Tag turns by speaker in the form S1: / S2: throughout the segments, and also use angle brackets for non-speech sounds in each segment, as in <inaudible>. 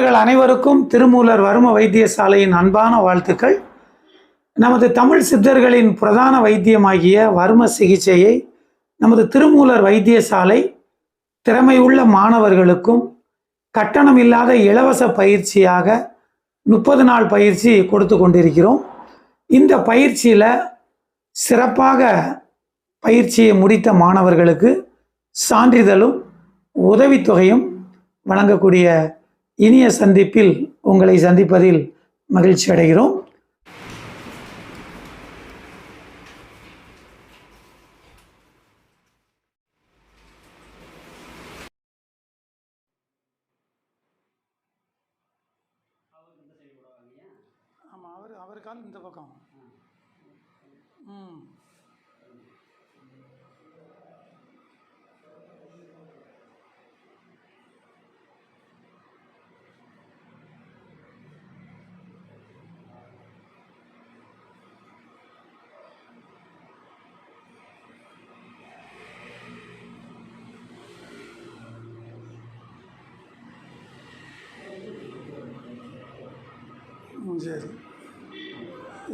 S1: அவர்கள் அனைவருக்கும். திருமூலர் வரும வைத்தியசாலையின் அன்பான வாழ்த்துக்கள். நமது தமிழ் சித்தர்களின் பிரதான வைத்தியமாகிய வர்ம சிகிச்சையை நமது திருமூலர் வைத்தியசாலை திறமையுள்ள மாணவர்களுக்கும் கட்டணம் இல்லாத இலவச பயிற்சியாக முப்பது நாள் பயிற்சி கொடுத்து கொண்டிருக்கிறோம். இந்த பயிற்சியில் சிறப்பாக பயிற்சியை முடித்த மாணவர்களுக்கு சான்றிதழும் உதவித்தொகையும் வழங்கக்கூடிய இனிய சந்திப்பில் உங்களை சந்திப்பதில் மகிழ்ச்சி அடைகிறோம். ஆமாம் அவர் கால் இந்த பக்கம். ம். சரி.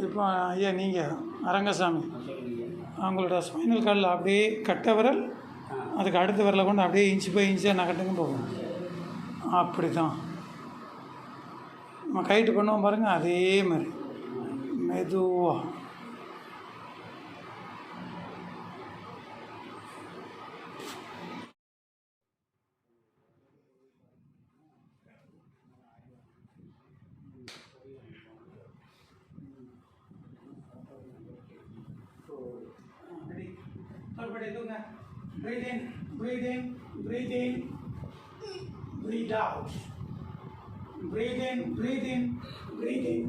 S1: இப்போ ஐயா நீங்கள் அரங்கசாமி அவங்களோட ஸ்பைனல் கார்டில் அப்படியே கட்ட விரல் அதுக்கு அடுத்த விரலை கொண்டு அப்படியே இன்ச்சு போய் இன்ச்சாக நகட்டுங்க போகும். அப்படி தான் நம்ம கைட்டு பண்ணுவோம் பாருங்கள் அதே மாதிரி. மெதுவாக breathe in breathe in breathe in breathe out breathe in breathe in breathe in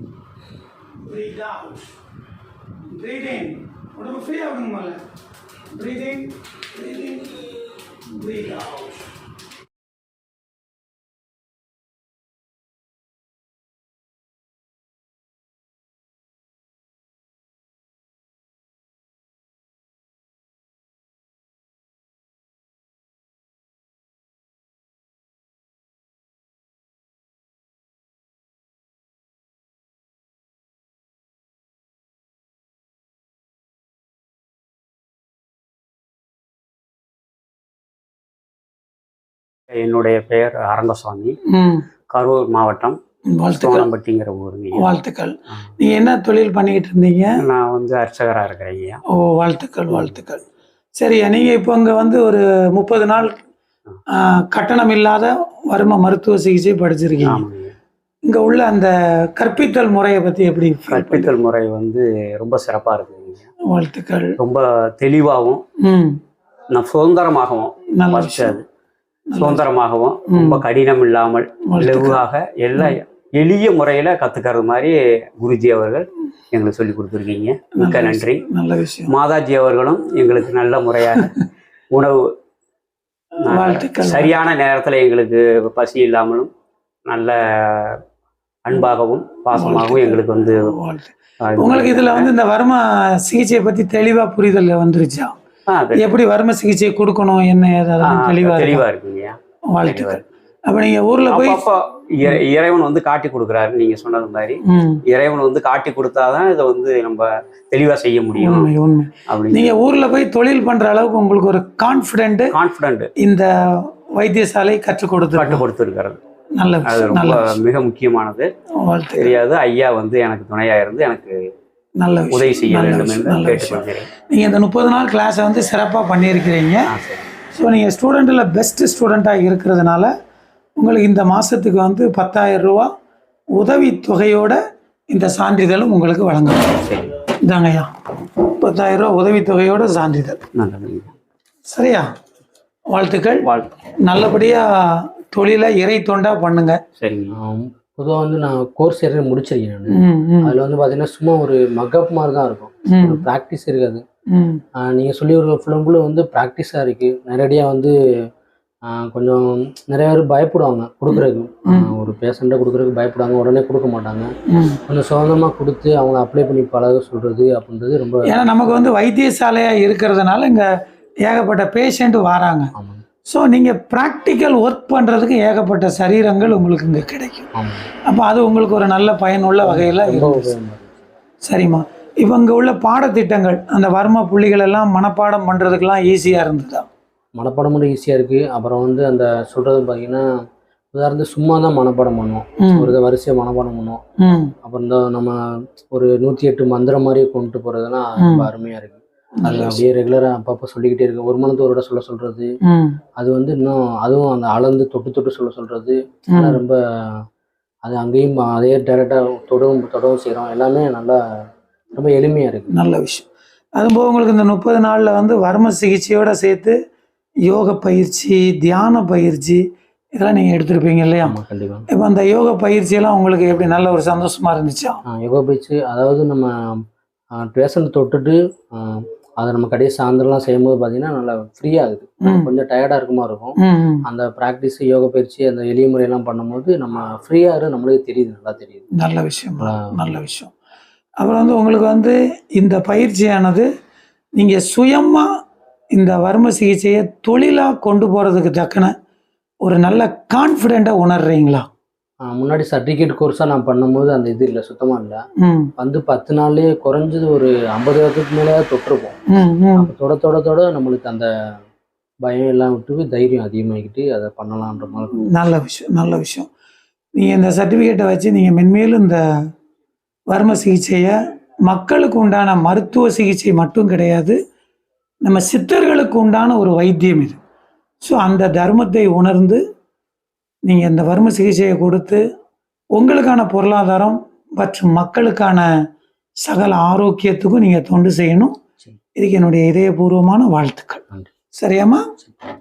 S1: breathe out breathe in உடம்பு ஃப்ரீ ஆகணும் முதல்ல breathe in breathe in breathe out
S2: என்னுடைய பெயர் அரங்கசாமி.
S1: ம்.
S2: கரூர் மாவட்டம்
S1: வாழ்த்துக்கள்.
S2: சோனம்பட்டிங்கிற ஊருங்க.
S1: வாழ்த்துக்கள். நீங்கள் என்ன தொழில் பண்ணிக்கிட்டு இருந்தீங்க?
S2: நான் வந்து அர்ச்சகராக இருக்கிறேங்க
S1: ஓ வாழ்த்துக்கள் வாழ்த்துக்கள். சரியா நீங்கள் இப்போ இங்கே வந்து ஒரு முப்பது நாள் கட்டணம் இல்லாத வரும மருத்துவ சிகிச்சை படிச்சிருக்கீங்க. இங்கே உள்ள அந்த கற்பித்தல் முறையை பற்றி எப்படி?
S2: கற்பித்தல் முறை வந்து ரொம்ப சிறப்பாக இருக்குங்க
S1: வாழ்த்துக்கள்.
S2: ரொம்ப தெளிவாகவும் நான் சுதந்திரமாகவும்
S1: நல்ல
S2: சுதந்திரமாகவும் ரொம்ப கடினம் இல்லாமல். லெகுவாக எல்லாம் எளிய முறையில் கற்றுக்கிறது மாதிரி குருஜி அவர்கள் எங்களுக்கு சொல்லி கொடுத்துருக்கீங்க. மிக்க நன்றி.
S1: நல்ல விஷயம்.
S2: மாதாஜி அவர்களும் எங்களுக்கு நல்ல முறையாக உணவு <laughs> சரியான நேரத்தில் எங்களுக்கு பசி இல்லாமலும் நல்ல அன்பாகவும் பாசமாகவும் எங்களுக்கு வந்து
S1: உங்களுக்கு இதில் வந்து இந்த வரும சிகிச்சையை பற்றி தெளிவாக புரிதல் வந்துருச்சா? எப்படி வரும சிகிச்சை கொடுக்கணும் என்ன
S2: தெளிவா இருக்குங்க.
S1: வாழ்த்துக்கள். அப்போ நீங்கள் ஊரில் போய்
S2: இறைவன் வந்து காட்டி கொடுக்குறாரு நீங்க சொன்னது மாதிரி. இறைவன் வந்து காட்டி கொடுத்தாதான் இதை வந்து நம்ம தெளிவா செய்ய முடியும்.
S1: உண்மை நீங்க ஊர்ல போய் தொழில் பண்ற அளவுக்கு உங்களுக்கு ஒரு கான்ஃபிடென்ட்
S2: கான்பிடன்ட்
S1: இந்த வைத்தியசாலை கற்றுக் கொடுத்து
S2: கட்டு கொடுத்துருக்கிறது.
S1: நல்ல
S2: ரொம்ப. மிக முக்கியமானது. தெரியாது ஐயா வந்து எனக்கு துணையா இருந்து எனக்கு
S1: நல்ல
S2: உதவி செய்ய வேண்டும் என்று
S1: நல்ல விஷயம்.
S2: கேட்டுக்கொள்கிறேன்
S1: நீங்க இந்த முப்பது நாள் கிளாஸை வந்து சிறப்பா பண்ணியிருக்கிறீங்க. ஸோ நீங்க ஸ்டூடெண்ட்ல பெஸ்ட் ஸ்டூடெண்ட்டாக இருக்கிறதுனால உங்களுக்கு இந்த மாசத்துக்கு வந்து பத்தாயிரம் ரூபா உதவி தொகையோட இந்த சான்றிதழும் உங்களுக்கு வழங்கப்படும். இதாங்கய்யா பத்தாயிரம் ரூபா உதவி தொகையோட சான்றிதழ். சரியா? வாழ்த்துக்கள்.
S2: வாழ்த்து.
S1: நல்லபடியா தொழிலை இறை தொண்டா பண்ணுங்க.
S2: சரிங்க.
S3: பொதுவாக வந்து நான் கோர்ஸ் ஏற்கனவே முடிச்சிருக்கேன் நான். அதில் வந்து பார்த்தீங்கன்னா சும்மா ஒரு மக்கப் மாதிரி தான் இருக்கும். ப்ராக்டிஸ் இருக்காது. நீங்கள் சொல்லி ஒரு ஃபுல் அண்ட் ஃபுல்லு வந்து ப்ராக்டிஸாக இருக்குது நேரடியாக வந்து கொஞ்சம் நிறைய பேர் பயப்படுவாங்க கொடுக்குறதுக்கு. ஒரு பேஷண்ட்டை கொடுக்குறதுக்கு பயப்படுவாங்க. உடனே கொடுக்க மாட்டாங்க. கொஞ்சம் சுதந்திரமாக கொடுத்து அவங்கள அப்ளை பண்ணி பழக சொல்கிறது அப்படின்றது ரொம்ப
S1: ஏன்னா நமக்கு வந்து வைத்தியசாலையா இருக்கிறதுனால இங்க ஏகப்பட்ட பேஷண்ட் வராங்க.
S3: ஆமாங்க.
S1: ஸோ நீங்கள் ப்ராக்டிக்கல் ஒர்க் பண்ணுறதுக்கு ஏகப்பட்ட சரீரங்கள் உங்களுக்கு இங்கே கிடைக்கும். அப்போ அது உங்களுக்கு ஒரு நல்ல பயனுள்ள வகையில் இருக்கும். சரிம்மா. இப்போ இங்கே உள்ள பாடத்திட்டங்கள் அந்த வர்ம புள்ளிகள் எல்லாம் மனப்பாடம் பண்ணுறதுக்கெல்லாம் ஈஸியாக இருந்ததா?
S3: மனப்பாடம் மட்டும் ஈஸியாக இருக்குது அப்புறம் வந்து அந்த சொல்கிறது பார்த்தீங்கன்னா உதாரணத்துக்கு சும்மா தான் மனப்பாடம் பண்ணுவோம். ஒரு இதை வரிசையாக மனப்பாடம் பண்ணுவோம். அப்புறம் இந்த நம்ம ஒரு நூற்றி எட்டு மந்திரம் மாதிரி கொண்டு போகிறதுலாம் ரொம்ப அருமையாக இருக்குது அது அப்படியே ரெகுலராக அப்பப்போ சொல்லிக்கிட்டே இருக்கு ஒரு மனத்து ஒரு சொல்ல சொல்கிறது
S1: ம்.
S3: அது வந்து இன்னும் அதுவும் அந்த அளந்து தொட்டு தொட்டு சொல்ல. அதெல்லாம் ரொம்ப அது அங்கேயும் அதே டேரெக்டாக தொடவும் தொடவும் செய்கிறோம் எல்லாமே நல்லா ரொம்ப எளிமையாக இருக்குது
S1: நல்ல விஷயம். அதுபோக உங்களுக்கு இந்த முப்பது நாளில் வந்து வர்ம சிகிச்சையோட சேர்த்து யோக பயிற்சி தியான பயிற்சி இதெல்லாம் நீங்கள் எடுத்திருப்பீங்க இல்லையா?
S3: கண்டிப்பாக
S1: இப்போ அந்த யோக பயிற்சியெல்லாம் உங்களுக்கு எப்படி நல்ல ஒரு சந்தோஷமா இருந்துச்சா?
S3: யோகா பயிற்சி அதாவது நம்ம பேஷண்ட் தொட்டுட்டு அதை நம்ம கடைசி சாயந்தரம்லாம் செய்யும்போது பார்த்தீங்கன்னா நல்லா ஃப்ரீயாக ஆகுது
S1: ம்.
S3: கொஞ்சம் டயர்டாக இருக்குமா இருக்கும். அந்த ப்ராக்டிஸ் யோகா பயிற்சி அந்த எளிய முறையெல்லாம் பண்ணும்போது நம்ம ஃப்ரீயாக நம்மளுக்கு தெரியுது நல்லா தெரியுது
S1: நல்ல விஷயம். நல்ல விஷயம் அப்புறம் வந்து உங்களுக்கு வந்து இந்த பயிற்சியானது நீங்கள் சுயமாக இந்த வர்ம சிகிச்சையை தொழிலாக கொண்டு போகிறதுக்கு தக்கன ஒரு நல்ல கான்ஃபிடெண்ட்டாக உணர்றீங்களா
S3: முன்னாடி சர்டிஃபிகேட் கோர்ஸாக நான் பண்ணும்போது அந்த இது இல்லை சுத்தமாக இல்லை. வந்து பத்து நாள்லயே குறைஞ்சது ஒரு ஐம்பது வருஷத்துக்கு மேலே தொட்டிருப்போம் தொட தொட தொட நம்மளுக்கு அந்த பயம் எல்லாம் விட்டு தைரியம் அதிகமாகிக்கிட்டு அதை பண்ணலான்ற மாதிரி
S1: நல்ல விஷயம் நல்ல விஷயம். நீங்கள் இந்த சர்டிஃபிகேட்டை வச்சு நீங்கள் மென்மேலும் இந்த வர்ம சிகிச்சையை மக்களுக்கு உண்டான மருத்துவ சிகிச்சை மட்டும் கிடையாது நம்ம சித்தர்களுக்கு உண்டான ஒரு வைத்தியம் இது. ஸோ அந்த தர்மத்தை உணர்ந்து நீங்கள் இந்த வர்ம சிகிச்சையை கொடுத்து உங்களுக்கான பொருளாதாரம் மற்றும் மக்களுக்கான சகல ஆரோக்கியத்துக்கும் நீங்கள் தொண்டு செய்யணும். இதுக்கு என்னுடைய இதயபூர்வமான வாழ்த்துக்கள். சரியாம்மா?